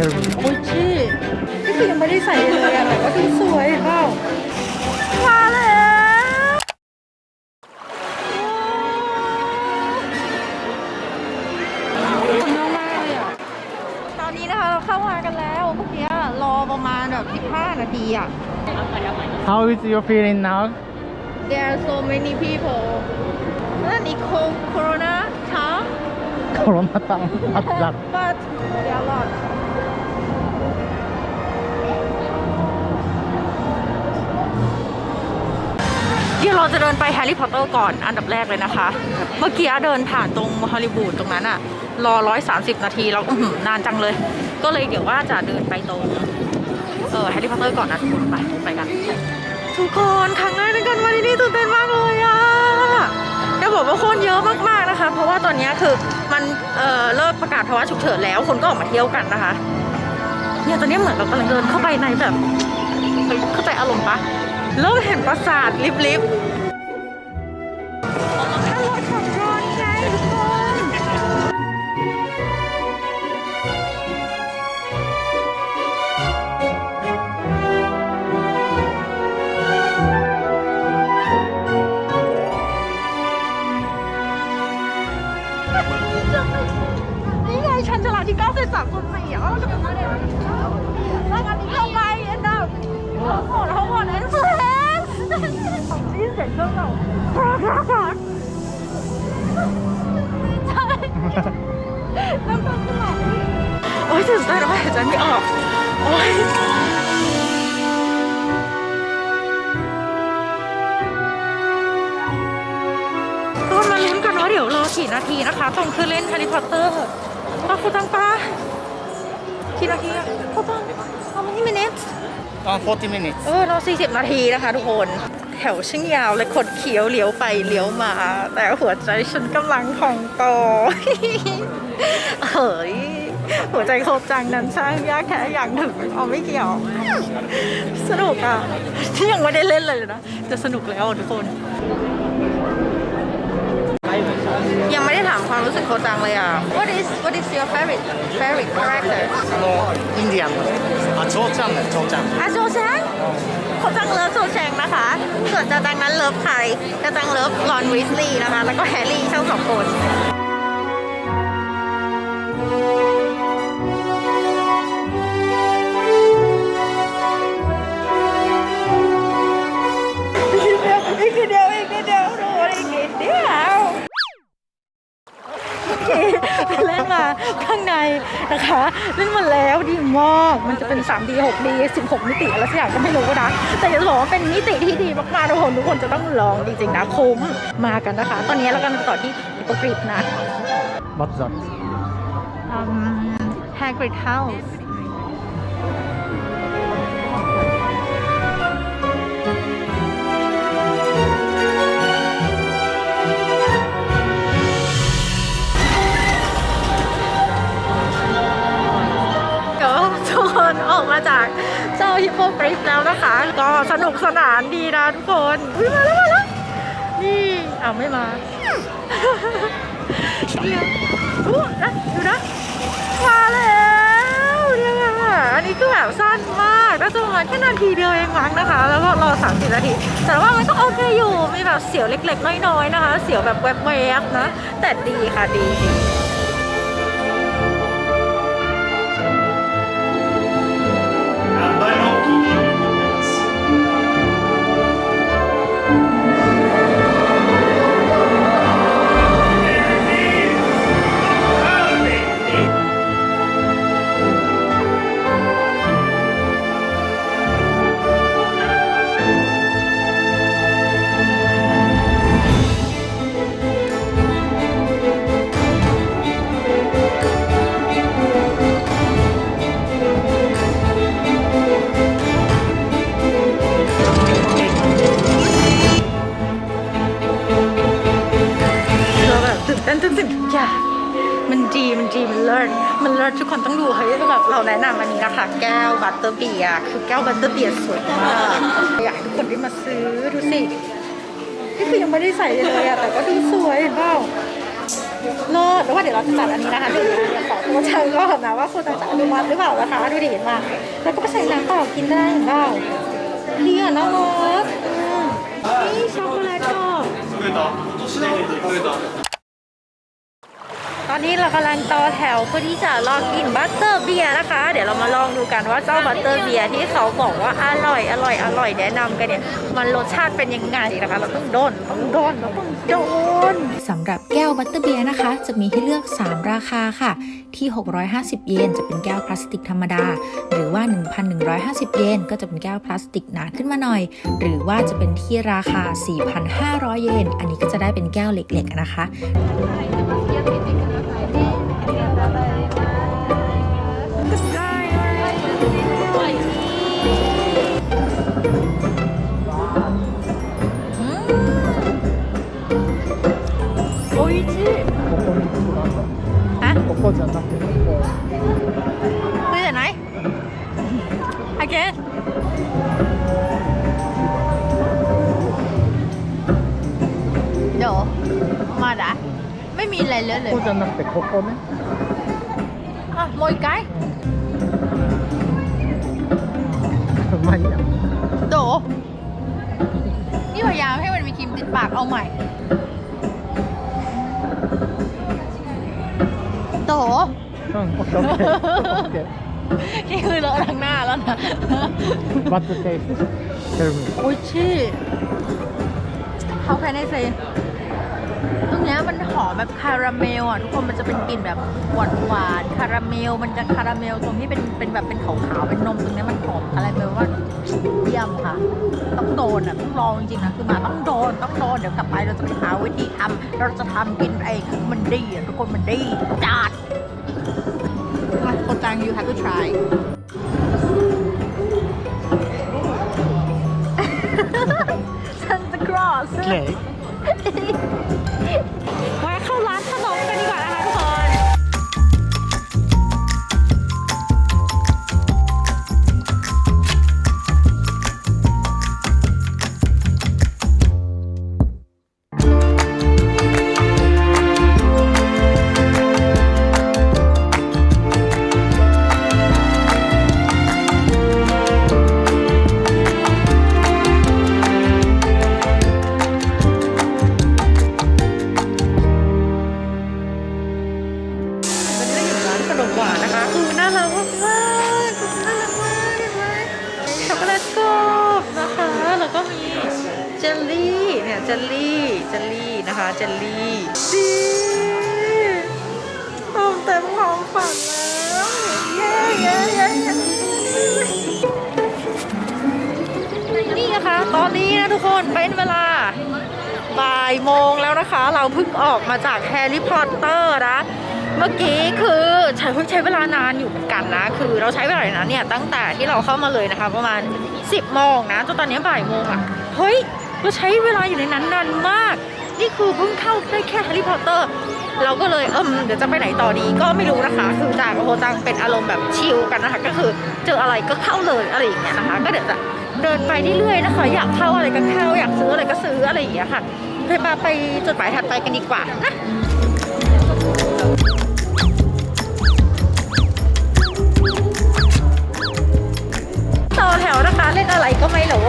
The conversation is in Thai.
Cherry โอ้ยชี่นี่คือยังไม่ได้ใส่เลยอะแต่ว่าดูสวยเห็นเปล่ามาแล้วคนเยอะมากเลยอะตอนนี้นะคะเราเข้ามากันแล้วเมื่อกี้รอประมาณแบบ 15 นาทีอะ How is your feeling now? There are so many people นั่นอีกโคโรนาค่ะ Corona time. What's that? but there are a lot เดี๋ย เราจะเดินไปแฮร์รี่พอตเตอร์ก่อนอันดับแรกเลยนะคะ เมื่อกี้เดินผ่านตรงฮอลลีวูดตรงนั้นอะรอ130นาทีแล้วอื้อหือนานจังเลย ก็เลยเดี๋ยวว่าจะเดินไปตรงเออแฮร์รี่พอตเตอร์ก่อนนะทุกคนไปไปกัน ทุกคนครั้งแรกในการมาที่นี่ตื่นเต้นมากเลยอะจะบอกว่าคนเยอะมากๆนะคะ เพราะว่าตอนนี้คือมันเอ่อเลิกประกาศภาวะฉุกเฉินแล้วคนก็ออกมาเที่ยวกันนะคะเนี่ยตอนนี้เหมือนเรากำลังเดินเข้าไปในแบบเข้าใจอารมณ์ปะ เริ่มเห็นปราสาทลิบลิบ ตื่นเต้นแล้วหายใจไม่ออก โอ้ยก็มาลุ้นกันว่าเดี๋ยวรอกี่นาทีนะคะ ตรงคือเล่นแฮร์รี่พอตเตอร์ปาฟูตั้งปากี่นาทีอะฟูตัง how many minutes Uh, 40 minutes. เออรอ40 นาทีนะคะทุกคน แถวช่างยาวเลยขดเขียวเลี้ยวไปเลี้ยวมา แต่หัวใจฉันกำลังพองโตเฮ้ย หัวใจโคบจังนั้นช่างยากแค่อย่างหนึ่งเอาไม่เกี่ยว สนุกอะที่ยังไม่ได้เล่นเลยนะ จะสนุกแล้วทุกคน ยังไม่ได้ถามความรู้สึกโคจังเลยอะ What is What is your favorite favorite character อินเดียนอะโชจังโชจังอะโชจังโคจังเลิฟโชจังนะคะ ส่วนจะจังนั้นเลิฟใครจะจังเลิฟลอนวิสลีย์นะคะ แล้วก็แฮร์รี่ทั้งสองคน Thank you. ข้างในนะคะเล่นมาแล้วดีมากมันจะเป็น 3D 6D 16 มิติอะไรสักอย่างก็ไม่รู้นะแต่จะบอกว่าเป็นมิติที่ดีมากๆทุกคนทุกคนจะต้องลองจริงๆนะคุ้มมากันนะคะ ตอนนี้เรากำลังต่อที่โปรกริดนะ What's that? Hagrid House กริฟแล้วนะคะ ก็สนุกสนานดีนะทุกคนอุ้ยมาแล้วมาแล้วนี่อ้าวไม่มาเดี๋ยวอู้นะดูนะมาแล้วเนี่ยค่ะอันนี้คือแบบสั้นมากน่าจะประมาณแค่นาทีเดียวเองมั้งนะคะ แล้วก็รอสามสิบนาทีแต่ว่ามันก็โอเคอยู่มีแบบเสียวเล็ก ๆ น้อยๆนะคะ เสียวแบบแวบๆนะ แต่ดีค่ะดีดี คนต้องดูเฮ้ยแบบเราแนะนำอันนี้นะคะ แก้วบัตเตอร์เบียร์คือแก้วบัตเตอร์เบียร์สวยมากอยากให้ทุกคนได้มาซื้อดูสินี่คือยังไม่ได้ใส่เลยอะแต่ก็ดูสวยเห็นเปล่าเลิศหรือว่าเดี๋ยวเราจะจัดอันนี้นะคะเดี๋ยวเดี๋ยวขอตัวเช่างก่อนนะว่าคุณจะอนุมัติหรือเปล่านะคะดูดิเห็นมาแล้วก็ไปใส่น้ำเปล่ากินได้เห็นเปล่าดีอะน้องรสอืมนี่ช็อกโกแลตกรอบตอ นนี้เรากำลังต่อแถวเพื่อที่จะรองกินบัตเตอร์เบียร์นะคะ เดี๋ยวเรามาลองดูกันว่าเจ้าบัตเตอร์เบียร์ที่เขาบอกว่าอร่อยอร่อยอร่อยแนะนำกันเนี่ยมันรสชาติเป็นยังไงนะคะ เราต้องโดนต้องโดนเราต้องโดนสำหรับแก้วบัตเตอร์เบียร์นะคะ จะมีให้เลือก 3 ราคาค่ะ ที่ 650 เยนจะเป็นแก้วพลาสติกธรรมดา หรือว่า 1,150 เยนก็จะเป็นแก้วพลาสติกหนาขึ้นมาหน่อย หรือว่าจะเป็นที่ราคา 4,500 เยน อันนี้ก็จะได้เป็นแก้วเล็กๆนะคะ โอเคเดี๋ยวมาดะไม่มีอะไรเลยเลย ここじゃなくてここね อ่ะโมยไกด์ まあいいや โดนี่พยายามให้มันมีครีมติดปากเอาใหม่ โต うんオッケーオッケーオッケー นี่คือเลอะทั้งหน้าแล้วนะ What to take? Tell me. อุยชี่เขาแ can I เซนตรงเนี้ยมันหอมแบบคาราเมลอะ ทุกคนมันจะเป็นกลิ่นแบบหวานหวานคาราเมล มันจะคาราเมลตรงที่เป็นเป็นแบบเป็นขาวๆ เป็นนมตรงเนี้ยมันหอมคาราเมลว่าเยี่ยมค่ะ ต้องโดนอะต้องลองจริงๆนะคือมาต้องโดนต้องโดนเดี๋ยวกลับไปเราจะไปหาวิธีทำเราจะทำกินเองมันดีอะทุกคนมันดีจัด มาโคจัง you have to try Santa Claus ケ เจลลี่เนี่ยเจลลี่เจลลี่นะคะเจลลี่ดีเติมเต็มความฝันแล้วเย้เย้เย้เย้นี่นะคะตอนนี้นะทุกคนเป็นเวลาบ่ายโมงแล้วนะคะ เราเพิ่งออกมาจากแฮร์รี่พอตเตอร์นะเมื่อกี้คือใช้ใช้เวลานานอยู่เหมือนกันนะ คือเราใช้เวลานะเนี่ยตั้งแต่ที่เราเข้ามาเลยนะคะ ประมาณ 10โมงนะจนตอนนี้บ่ายโมงอะ่ะเฮ้ย เราใช้เวลาอยู่ในนั้นนานมาก นี่คือเพิ่งเข้าได้แค่แฮร์รี่พอตเตอร์ เราก็เลยเอิมเดี๋ยวจะไปไหนต่อดีก็ไม่รู้นะคะ คือจากกับโฮจังเป็นอารมณ์แบบชิลกันนะคะ ก็คือเจออะไรก็เข้าเลยอะไรอย่างเงี้ยนะคะ ก็เดี๋ยวจะเดินไปเรื่อยๆนะคะ อยากเข้าอะไรก็เข้าอยากซื้ออะไรก็ซื้ออะไรอย่างเงี้ยค่ะไปมาไปจุดหมายถัดไปกันดีกว่านะต่อแถวนะคะเล่นอะไรก็ไม่รู้